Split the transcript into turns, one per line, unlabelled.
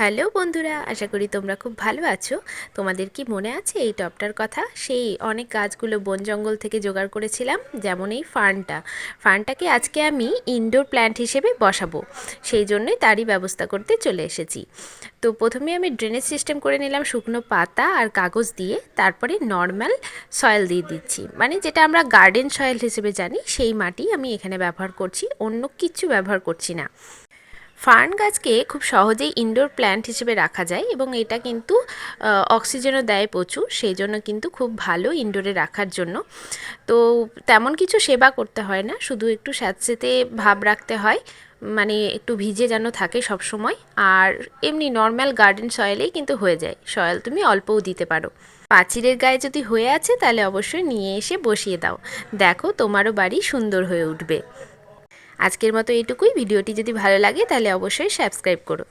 Hello বন্ধুরা, আশা করি তোমরা খুব ভালো আছো। তোমাদের কি মনে আছে এই টপটার কথা? সেই অনেক গাছগুলো বন জঙ্গল থেকে জোগাড় করেছিলাম, যেমন এই ফার্নটা। ফার্নটাকে আজকে আমি ইনডোর প্ল্যান্ট হিসেবে বসাবো, সেই জন্যই তারই ব্যবস্থা করতে চলে এসেছি। তো প্রথমে আমি ড্রেনেজ সিস্টেম করে নিলাম শুকনো পাতা আর কাগজ দিয়ে, তারপরে নর্মাল সয়েল দিয়ে দিচ্ছি। মানে যেটা আমরা গার্ডেন সয়েল হিসেবে জানি, সেই মাটি আমি এখানে ব্যবহার করছি, অন্য কিছু ব্যবহার করছি না। ফার্ন গাছকে খুব সহজেই ইনডোর প্ল্যান্ট হিসেবে রাখা যায় এবং এটা কিন্তু অক্সিজেনও দেয় প্রচুর, সেই জন্য কিন্তু খুব ভালো ইনডোরে রাখার জন্য। তো তেমন কিছু সেবা করতে হয় না, শুধু একটু স্যাঁতসেতে ভাব রাখতে হয় মানে একটু ভিজে যেন থাকে সব সময় আর এমনি নর্মাল গার্ডেন সয়েলেই কিন্তু হয়ে যায়। সয়েল তুমি অল্পও দিতে পারো। পাঁচিরের গায়ে যদি হয়ে আছে তাহলে অবশ্যই নিয়ে এসে বসিয়ে দাও। দেখো তোমারও বাড়ি সুন্দর হয়ে উঠবে। আজকের মতো এটুকুই ভিডিওটি যদি ভালো লাগে তাহলে অবশ্যই সাবস্ক্রাইব করো।